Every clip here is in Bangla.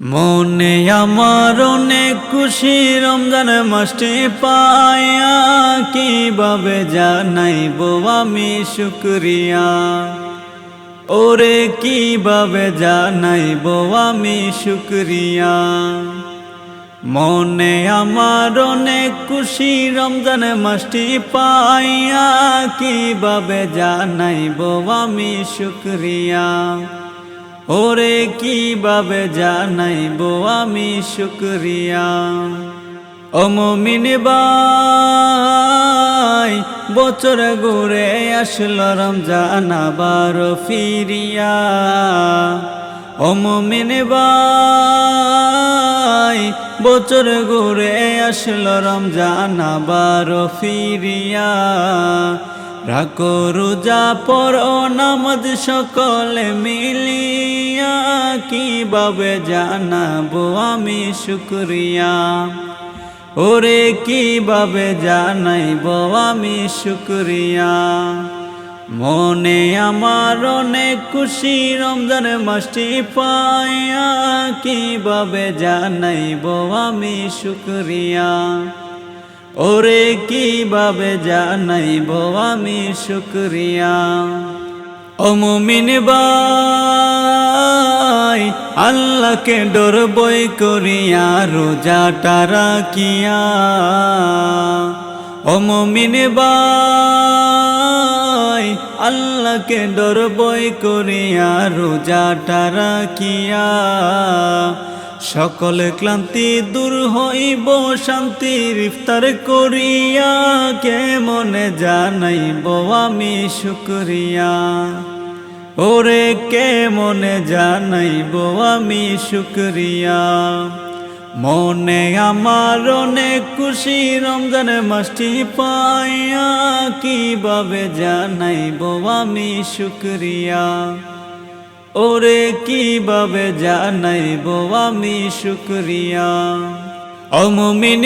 মনে আমার অনেক খুশি, রমজান মাসটি পায়া, কীভাবে জানাইব আমি শুক্রিয়া? ওরে, কীভাবে জানাইব আমি শুক্রিয়া? মনে আমার অনেক খুশি, রমজান মাসটি পাইয়া কীভাবে জানাইব আমি শুক্রিয়া? ওরে কীভাবে জানাইব আমি শুক্রিয়া? অমমিন বাই বছর ঘুরে আসলো রমজান আবার ফিরিয়া। অমমিন বাই বছর ঘুরে আসলো রমজান আবার ফিরিয়া। রাখো রোজা পর নামাজ সকলে মিলিয়া কীভাবে জানাব আমি শুক্রিয়া? ওরে, কীভাবে জানাইব আমি শুক্রিয়া? মনে আমার অনেক খুশি, রমজান মাসটি পায়া কীভাবে জানাইব আমি শুক্রিয়া? ওরে কীভাবে জানাইব আমি শুক্রিয়া? অমুমিন বাই আল্লাহকে ডর বই করিয়া রোজাটা রাখিয়া। অমুমিন বাই আল্লাহকে ডর বই করিয়া রোজাটা রাখিয়া। সকল ক্লান্তি দূর হইব, শান্তির ইফতার করিয়া কে মনে জানাইব আমি শুক্রিয়া? ওরে কে মনে জানাইব আমি শুক্রিয়া? মনে আমার অনেক খুশি, রমজান মাসটি পাইয়া কীভাবে জানাইব আমি শুক্রিয়া? ওরে কীভাবে জানাইব আমি শুক্রিয়া? অমমিন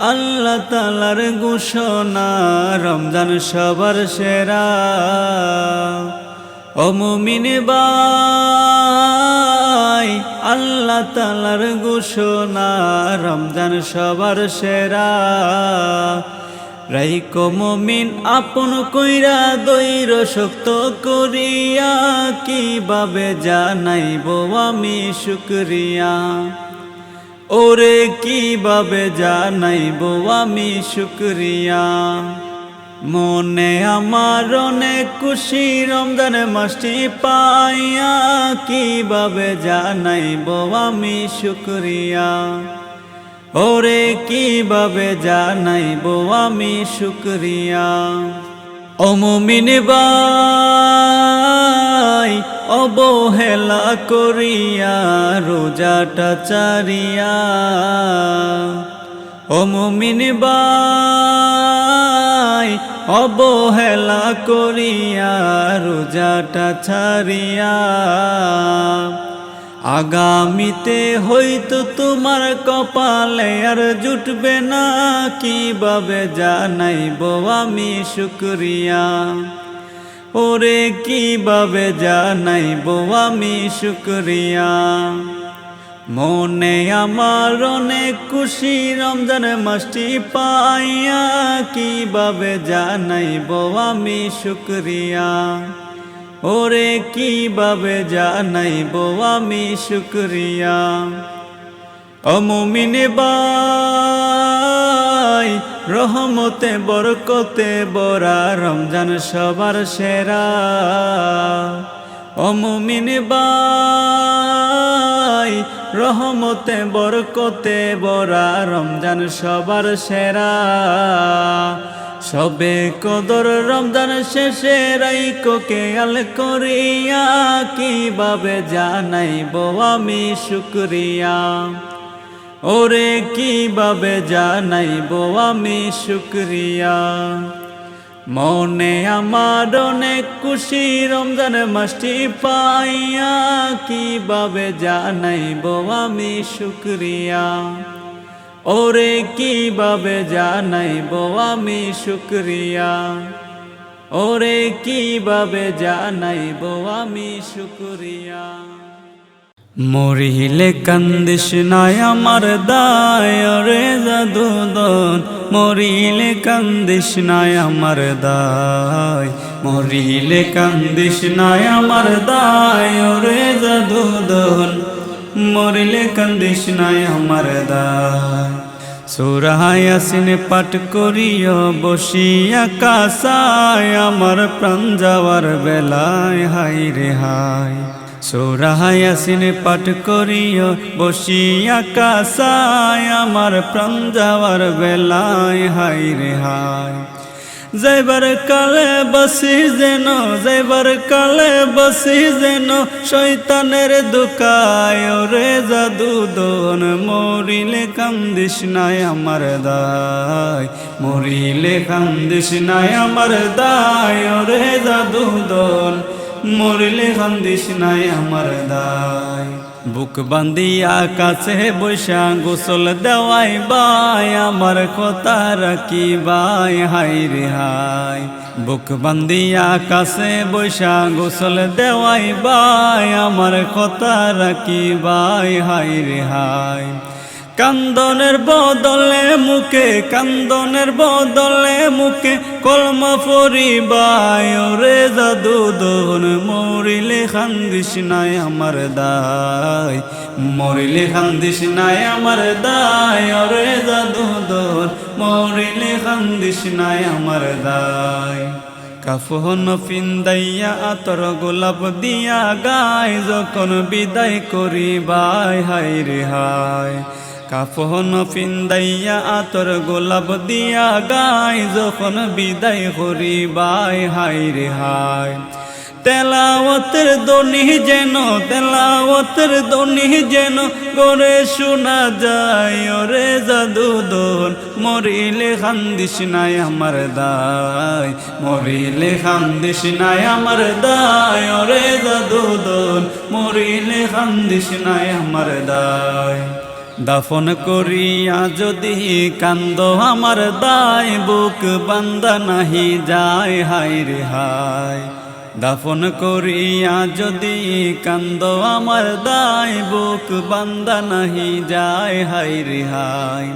আল্লাহ তালার ঘোষণা, রমজান সবার সেরা। অমমিন আল্লাহ তালার ঘোষণা, রমজান সবার সেরা। রাইকো মমিন, আপন কইরা দৈর শক্ত করিয়া, কীভাবে জানাইব আমি শুক্রিয়া? ওরে, কীভাবে জানাইব আমি শুক্রিয়া? মনে আমার অনেক খুশি, রমজান মাসটি পাইয়া, কীভাবে জানাইব আমি শুক্রিয়া? ওরে কীভাবে জানাইব আমি শুক্রিয়া? অমুমিন বাই অবহেলা করিয়া, রোজাটা চারিয়া। অমমিন বাই অবহেলা করিয়া, রোজাটা ছাড়িয়া আগামীতে হয়তো তোমার কপালে আর জুটবে না, কীভাবে জানাইব আমি শুক্রিয়া? ওরে, কীভাবে জানাইব আমি শুক্রিয়া? মনে আমার অনেক খুশি, রমজান মাসটি পাইয়া কীভাবে জানাইব আমি শুক্রিয়া? ওরে কীভাবে জানাইব আমি শুক্রিয়া? অমুমিন বাই রহমতে, বরকতে, বরা রমজান সবার সেরা। অমুমিন বাই রহমতে, বরকতে, বরা রমজান সবার সেরা। সবে কদর রমজান শেষে রাইকো কেয়াল করিয়া, কীভাবে জানাইব আমি শুক্রিয়া? ওরে, কীভাবে জানাইব আমি শুক্রিয়া? মনে আমার অনেক খুশি রমজান মাসটি পাইয়া, কীভাবে জানাইব আমি শুক্রিয়া? ওরে কীভাবে জানাইব আমি শুক্রিয়া? ওরে কীভাবে জানাইব আমি শুক্রিয়া? মরিলে কান্দিস নাই আমার দায় রে জাদুদন মরিলে কান্দিস নাই আমার দায়, মরিলে কান্দিস নাই আমার দায় রে জাদুদন মরিলে কান্দিস নাই আমার দায় সুরায় আসিনে পাঠ করিও বসিয়া কাসায় আমার প্রাণ যাওয়ার বেলায় হাই রে হাই সুরায় আসিনে পাঠ করিও বসিয়া কাসায় আমার প্রাণ যাওয়ার বেলায় হাই রে হাই যাইবার কালে বসি যেন যাইবার কালে বসি যেন শৈতানের দুকায় রে জাদু দোন। মরিলে কান্দিস নাই আমার দায়, মরিলে কান্দিস নাই আমার দায় রে জাদু দন। মরিলে কান্দিস নাই আমার দায়। বুক বান্দিয়া কাছে বৈশা গোসল দেওয়াই বাই, আমার কথা রাখি বাই হাই রে হাই। বুক বান্দিয়া কাছে বৈশা গোসল দেওয়াই বাই, আমার কথা রাখি বাই হাই রে হাই। কান্দনের বদলে মুখে, কান্দনের বদলে মুখে কলম পরিবায় রে জাদু দোন মরিলে খান্দিস নাই আমার দায়, মরিলে খান্দিস নাই আমার দায় রে জাদু দোন মরিলে খান্দিস নাই আমার দায়। কাফন ফিন্দাইয়া আতর গোলাপ দিয়া গায়, যখন বিদায় করি বাই হাই রে হায়। কাফন ফিন্দাইয়া আতর গোলাপ দিয়া গায় যখন বিদায় করি বাই হাই রে হাই তেলাওয়াতের দনি যেন, তেলাওয়াতের দনি যেন করে শোনা যায়, ওরে জাদু দোন মরিলে খান্দিস নাই আমার দায়, মরিলে খান্দিস নাই আমার দায়, ওরে জাদু দোন মরিলে খান্দিস নাই আমার দায়। দাফন করিয়া যদি কান্দ আমার দায়, বুক বান্দা নাহি যায় হাই রে হায়। দাফন করিয়া যদি কান্দ আমার দায়, বুক বান্দা নাহি যায় হাই রে হায়।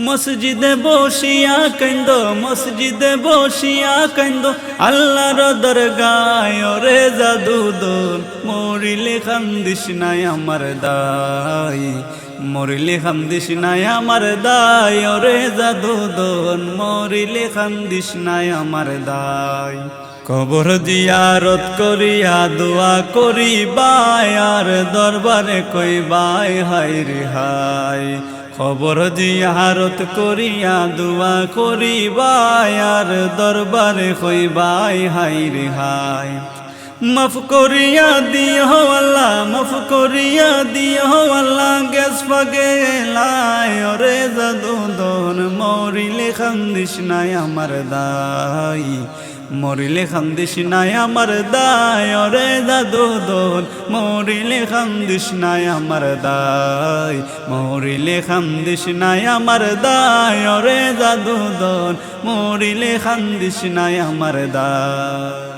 মসজিদে বসিয়া কান্দ, মসজিদে বসিয়া কান্দ, আল্লাহর দরগায় রে জাদু দোন মরিলে খান্দিস নাই আমার দায়। মরিলে খান্দিস নাই আমার দায় রে জাদু দোন মরিলে খান্দিস নাই আমার দায়। কবর জিয়ারত করিয়া দোয়া করি বাই আর দরবারে কই বাই হাই রে হাই খবর জিয়ারত করিয়া দোয়া করি বাই আর দরবারে কই বাই হাই রে হাই মাফ করিয়া দিও আল্লাহ, মাফ করিয়া দিও আল্লাহ। গ্যাস লাই রে জাদু দন মরিলে খান্দিস নাই আমার দাই মরিলে খান্দিস নাই আমার দায় রে দাদু দন মরিলে খান্দিস নাই আমার দায়। মরিলে খান্দিস নাই আমার দায় রে দাদু দন মরিলে খান্দিস নাই আমার দায়।